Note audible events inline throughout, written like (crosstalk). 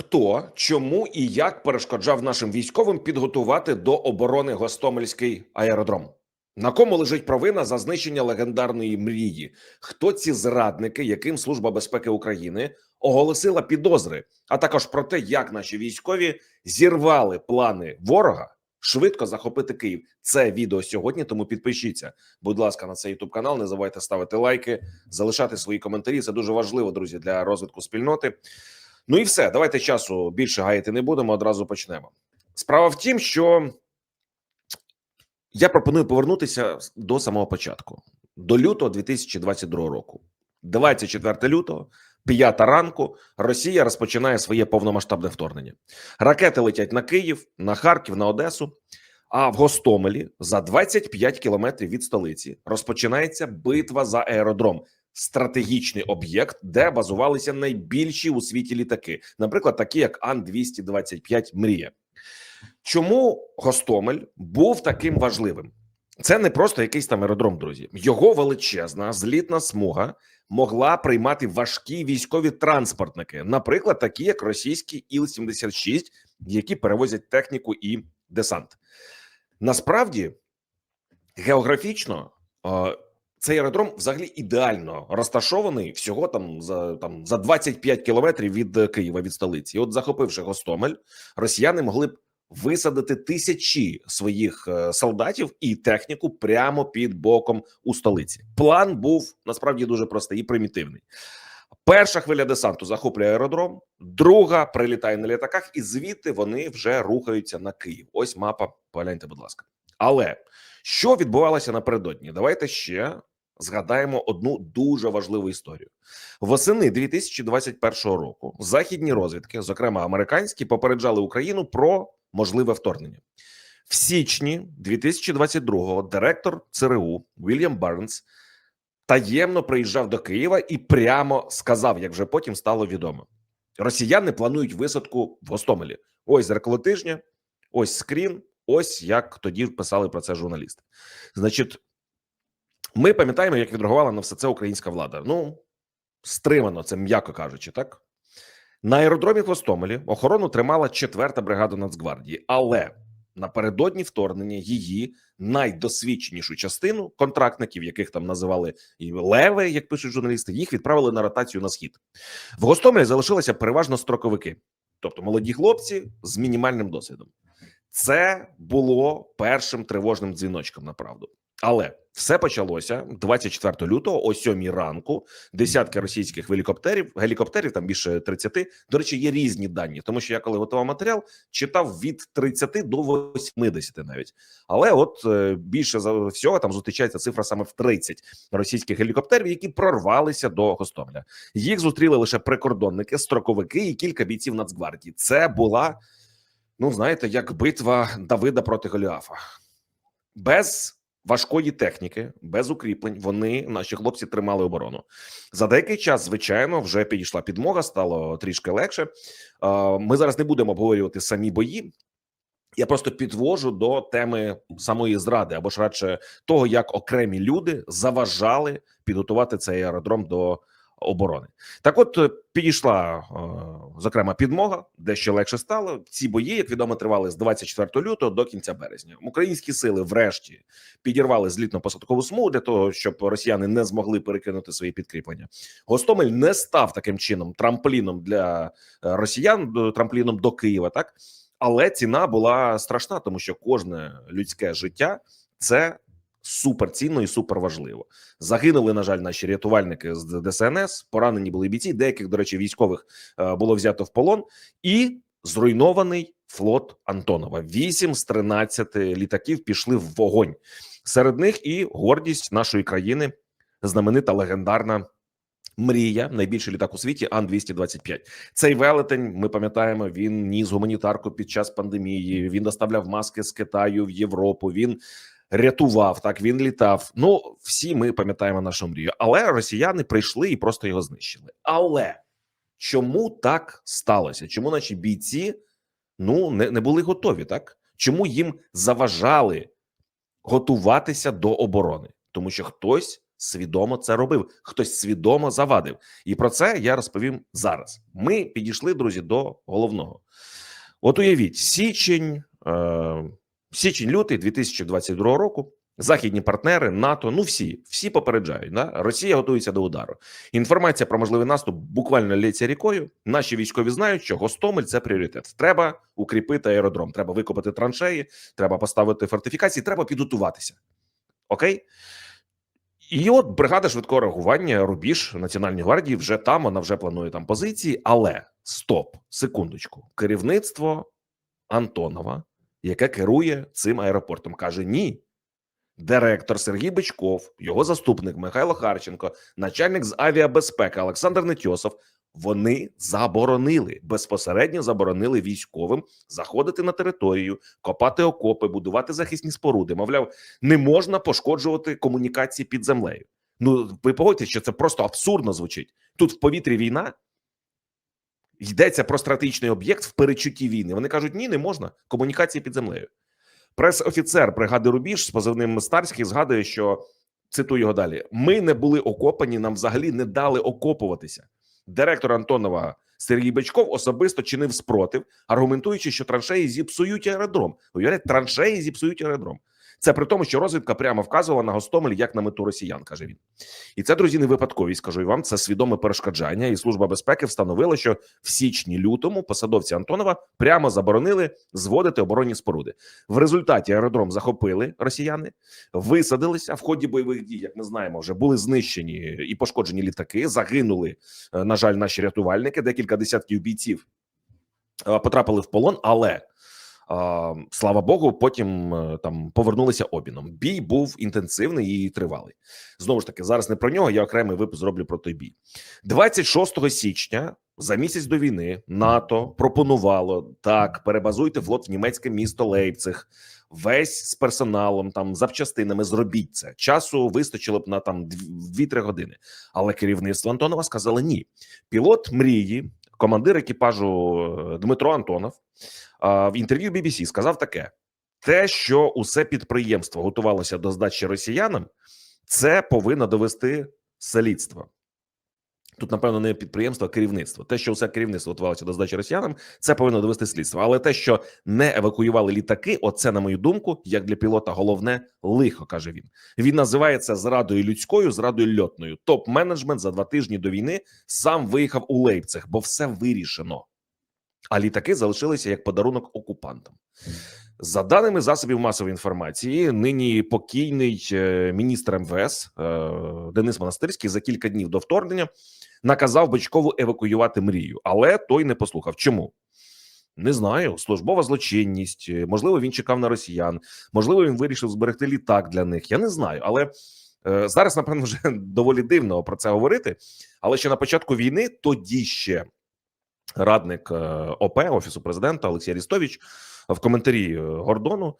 Хто, чому і як перешкоджав нашим військовим підготувати до оборони Гостомельський аеродром? На кому лежить провина за знищення легендарної мрії? Хто ці зрадники, яким Служба безпеки України оголосила підозри, а також про те, як наші військові зірвали плани ворога швидко захопити Київ? Це відео сьогодні. Тому підпишіться, будь ласка, на цей youtube канал. Не забувайте ставити лайки, залишати свої коментарі. Це дуже важливо, друзі, для розвитку спільноти. Ну і все, давайте часу більше гаяти не будемо. Одразу почнемо. Справа в тім, що я пропоную повернутися до самого початку, до лютого 2022 року. 24 лютого, 5 ранку, Росія розпочинає своє повномасштабне вторгнення. Ракети летять на Київ, на Харків, на Одесу. А в Гостомелі за 25 кілометрів від столиці розпочинається битва за аеродром стратегічний об'єкт, де базувалися найбільші у світі літаки, наприклад, такі як Ан 225 Мрія. Чому Гостомель був таким важливим? Це не просто якийсь там аеродром, друзі. Його величезна злітна смуга могла приймати важкі військові транспортники, наприклад, такі як російські Іл-76, які перевозять техніку і десант. Насправді, географічно. Е, цей аеродром взагалі ідеально розташований всього там за там за 25 кілометрів від Києва від столиці. І От, захопивши Гостомель, росіяни могли б висадити тисячі своїх е, солдатів і техніку прямо під боком у столиці. План був насправді дуже простий і примітивний. Перша хвиля десанту захоплює аеродром, друга прилітає на літаках, і звідти вони вже рухаються на Київ. Ось мапа. Погляньте, будь ласка. Але що відбувалося напередодні? Давайте ще згадаємо одну дуже важливу історію. Восени 2021 року західні розвідки, зокрема американські, попереджали Україну про можливе вторгнення. В січні 2022-го директор ЦРУ Вільям Барнс таємно приїжджав до Києва і прямо сказав, як вже потім стало відомо: Росіяни планують висадку в Гостомелі. Ось зеркало тижня, ось скрін. Ось як тоді писали про це журналісти. Значить, ми пам'ятаємо, як відреагувала на все це українська влада. Ну стримано, це м'яко кажучи, так на аеродромі в Гостомелі охорону тримала четверта бригада Нацгвардії, але напередодні вторгнення її найдосвідченішу частину контрактників, яких там називали і леви, як пишуть журналісти, їх відправили на ротацію на схід. В Гостомелі залишилися переважно строковики, тобто молоді хлопці з мінімальним досвідом. Це було першим тривожним дзвіночком направду. Але все почалося 24 лютого, о 7 ранку. Десятки російських гелікоптерів, гелікоптерів там більше 30. До речі, є різні дані, тому що я коли готував матеріал, читав від 30 до 80 навіть. Але от е, більше за всього там зустрічається цифра саме в 30 російських гелікоптерів, які прорвалися до Гостомеля. Їх зустріли лише прикордонники, строковики і кілька бійців Нацгвардії. Це була, ну знаєте, як битва Давида проти Голіафа. Без важкої техніки, без укріплень. Вони наші хлопці тримали оборону. За деякий час, звичайно, вже підійшла підмога, стало трішки легше. Ми зараз не будемо обговорювати самі бої. Я просто підвожу до теми самої зради, або ж радше того, як окремі люди заважали підготувати цей аеродром до оборони. Так, от е, підійшла е, зокрема підмога, дещо легше стало. Ці бої, як відомо, тривали з 24 лютого до кінця березня. Українські сили, врешті, підірвали злітно-посадкову смугу для того, щоб росіяни не змогли перекинути свої підкріплення. Гостомель не став таким чином трампліном для е, росіян, трампліном до Києва. Так, але ціна була страшна, тому що кожне людське життя це суперцінно і суперважливо. Загинули, на жаль, наші рятувальники з ДСНС, поранені були бійці. Деяких, до речі, військових е, було взято в полон, і зруйнований флот Антонова. Вісім з 13 літаків пішли в вогонь. Серед них і гордість нашої країни, знаменита легендарна. Мрія, найбільший літак у світі, Ан 225 Цей велетень. Ми пам'ятаємо, він ніс гуманітарку під час пандемії. Він доставляв маски з Китаю в Європу. Він рятував так. Він літав. Ну всі ми пам'ятаємо нашу мрію. Але росіяни прийшли і просто його знищили. Але чому так сталося? Чому наші бійці ну не, не були готові? Так чому їм заважали готуватися до оборони? Тому що хтось свідомо це робив, хтось свідомо завадив. І про це я розповім зараз. Ми підійшли, друзі, до головного. От уявіть, січень, е, січень, лютий 2022 року. Західні партнери НАТО, ну всі, всі попереджають. Да? Росія готується до удару. Інформація про можливий наступ буквально лється рікою. Наші військові знають, що Гостомель це пріоритет. Треба укріпити аеродром, треба викопати траншеї, треба поставити фортифікації, треба підготуватися. Окей? І от бригада швидкого реагування, рубіж Національної гвардії вже там, вона вже планує там позиції. Але стоп, секундочку, керівництво Антонова, яке керує цим аеропортом, каже: ні. Директор Сергій Бичков, його заступник Михайло Харченко, начальник з авіабезпеки Олександр Нетьосов. Вони заборонили безпосередньо заборонили військовим заходити на територію, копати окопи, будувати захисні споруди. Мовляв, не можна пошкоджувати комунікації під землею. Ну ви погодьтесь, що це просто абсурдно звучить. Тут в повітрі війна йдеться про стратегічний об'єкт в перечутті війни. Вони кажуть, ні, не можна комунікації під землею. Прес-офіцер бригади Рубіж з позивним Старський згадує, що цитую його далі: ми не були окопані, нам взагалі не дали окопуватися. Директор Антонова Сергій Бичков особисто чинив спротив, аргументуючи, що траншеї зіпсують аеродром. Уявляєте, траншеї зіпсують аеродром. Це при тому, що розвідка прямо вказувала на Гостомель як на мету росіян, каже він. І це, друзі, не випадковість. Скажу і вам, це свідоме перешкоджання. І служба безпеки встановила, що в січні-лютому посадовці Антонова прямо заборонили зводити оборонні споруди. В результаті аеродром захопили росіяни, висадилися в ході бойових дій. Як ми знаємо, вже були знищені і пошкоджені літаки. Загинули, е, на жаль, наші рятувальники. Декілька десятків бійців е, потрапили в полон, але. Слава Богу, потім е, там повернулися обміном. Бій був інтенсивний і тривалий. Знову ж таки, зараз не про нього. Я окремий випуск зроблю про той бій. 26 січня, за місяць до війни, НАТО пропонувало так: перебазуйте флот в німецьке місто Лейпциг. Весь з персоналом, там запчастинами зробіть це. Часу вистачило б на там 2-3 години. Але керівництво Антонова сказало ні. Пілот мрії, командир екіпажу е, Дмитро Антонов в інтерв'ю BBC сказав таке: те, що усе підприємство готувалося до здачі росіянам, це повинно довести слідство. Тут, напевно, не підприємство, а керівництво. Те, що усе керівництво готувалося до здачі росіянам, це повинно довести слідство. Але те, що не евакуювали літаки, оце, на мою думку, як для пілота, головне лихо каже він. Він називає це зрадою людською, зрадою льотною. Топ-менеджмент за два тижні до війни сам виїхав у Лейпциг, бо все вирішено. А літаки залишилися як подарунок окупантам. За даними засобів масової інформації, нині покійний е, міністр МВС е, Денис Монастирський за кілька днів до вторгнення наказав Бичкову евакуювати мрію, але той не послухав. Чому? Не знаю, службова злочинність. е, Можливо, він чекав на росіян. Можливо, він вирішив зберегти літак для них. Я не знаю, але е, зараз, напевно, вже (laughs) доволі дивно про це говорити. Але ще на початку війни тоді ще радник е, ОП офісу президента Олексій Арістович в коментарі е, Гордону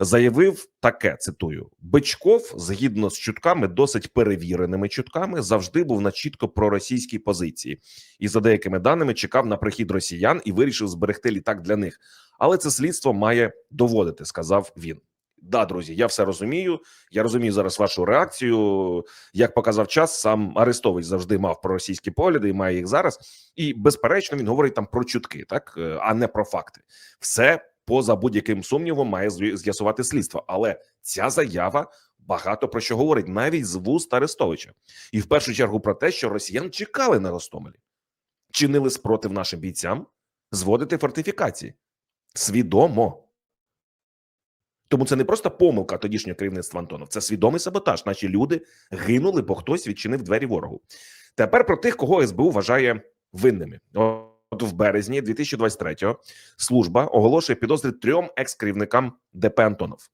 заявив таке: цитую: Бичков, згідно з чутками, досить перевіреними чутками, завжди був на чітко проросійській позиції, і за деякими даними чекав на прихід росіян і вирішив зберегти літак для них. Але це слідство має доводити, сказав він. Да, друзі, я все розумію. Я розумію зараз вашу реакцію. Як показав час, сам Арестович завжди мав проросійські погляди і має їх зараз. І безперечно, він говорить там про чутки, так е, а не про факти. Все поза будь-яким сумнівом має з'ясувати слідство. Але ця заява багато про що говорить, навіть з вуст Арестовича, і в першу чергу про те, що росіян чекали на Гостомелі, чинили спротив нашим бійцям зводити фортифікації свідомо. Тому це не просто помилка тодішнього керівництва Антонов, це свідомий саботаж. Наші люди гинули, бо хтось відчинив двері ворогу. Тепер про тих, кого СБУ вважає винними. От в березні 2023-го служба оголошує підозри трьом екс-керівникам ДП Антонов.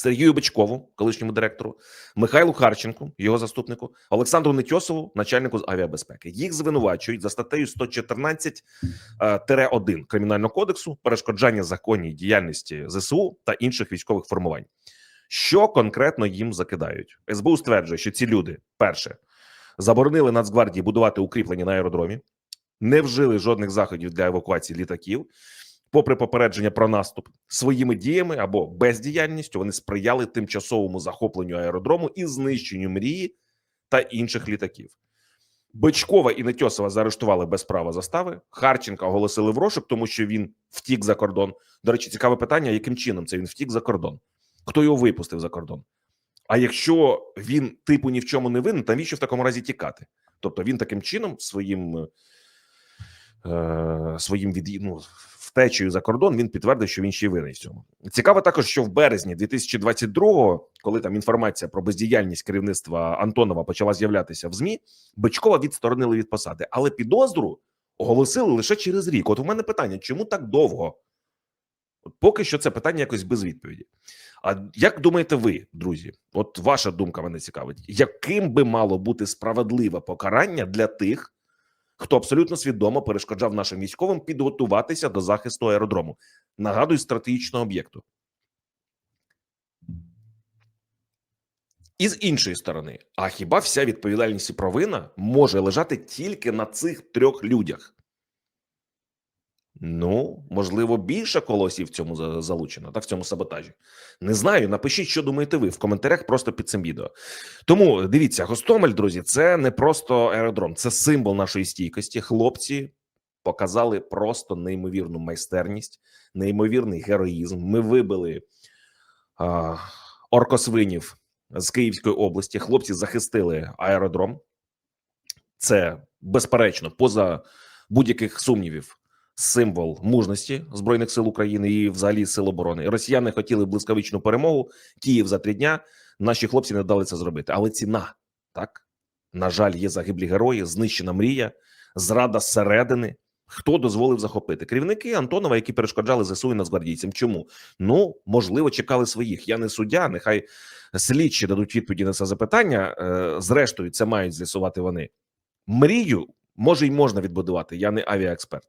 Сергію Бичкову, колишньому директору, Михайлу Харченку, його заступнику, Олександру Нетьосову, начальнику з авіабезпеки. Їх звинувачують за статтею 114-1 кримінального кодексу перешкоджання законній діяльності ЗСУ та інших військових формувань. Що конкретно їм закидають? СБУ стверджує, що ці люди перше заборонили Нацгвардії будувати укріплення на аеродромі, не вжили жодних заходів для евакуації літаків. Попри попередження про наступ, своїми діями або бездіяльністю вони сприяли тимчасовому захопленню аеродрому і знищенню мрії та інших літаків. Бичкова і Нетьосова заарештували без права застави. Харченка оголосили в розшук, тому що він втік за кордон. До речі, цікаве питання: яким чином це він втік за кордон? Хто його випустив за кордон? А якщо він типу ні в чому не винен, навіщо в такому разі тікати? Тобто він таким чином своїм е, своїм від, ну, втечею за кордон він підтвердив, що він ще й винний в цьому. Цікаво також, що в березні 2022-го, коли там інформація про бездіяльність керівництва Антонова почала з'являтися в змі, Бичкова відсторонили від посади, але підозру оголосили лише через рік. От у мене питання: чому так довго? От поки що це питання якось без відповіді. А як думаєте ви, друзі? От ваша думка мене цікавить, яким би мало бути справедливе покарання для тих, хто абсолютно свідомо перешкоджав нашим військовим підготуватися до захисту аеродрому? Нагадую, стратегічного об'єкту. І з іншої сторони, а хіба вся відповідальність і провина може лежати тільки на цих трьох людях? Ну, можливо, більше колосів в цьому залучено, так в цьому саботажі. Не знаю. Напишіть, що думаєте ви в коментарях просто під цим відео. Тому дивіться, Гостомель, друзі, це не просто аеродром, це символ нашої стійкості. Хлопці показали просто неймовірну майстерність, неймовірний героїзм. Ми вибили а, оркосвинів з Київської області. Хлопці захистили аеродром. Це безперечно, поза будь-яких сумнівів. Символ мужності збройних сил України і взагалі сил оборони. Росіяни хотіли блискавичну перемогу. Київ за три дня. Наші хлопці не дали це зробити. Але ціна так на жаль, є загиблі герої, знищена мрія, зрада зсередини. Хто дозволив захопити керівники Антонова, які перешкоджали ЗСУ і нацгвардійцям? Чому? Ну можливо, чекали своїх. Я не суддя. Нехай слідчі дадуть відповіді на це запитання. Е, Зрештою, це мають з'ясувати вони. Мрію може й можна відбудувати. Я не авіаексперт.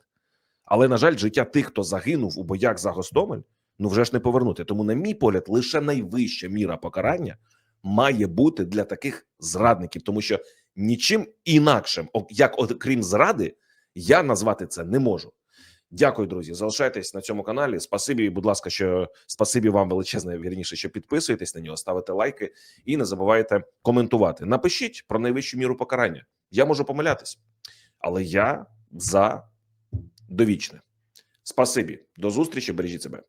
Але на жаль, життя тих, хто загинув у боях за Гостомель, ну вже ж не повернути. Тому, на мій погляд, лише найвища міра покарання має бути для таких зрадників, тому що нічим інакшим, як окрім зради, я назвати це не можу. Дякую, друзі. Залишайтесь на цьому каналі. Спасибі, будь ласка, що спасибі вам величезне, вірніше, що підписуєтесь на нього, ставите лайки і не забувайте коментувати. Напишіть про найвищу міру покарання. Я можу помилятись, але я за довічне. Спасибі, до зустрічі. Бережіть себе.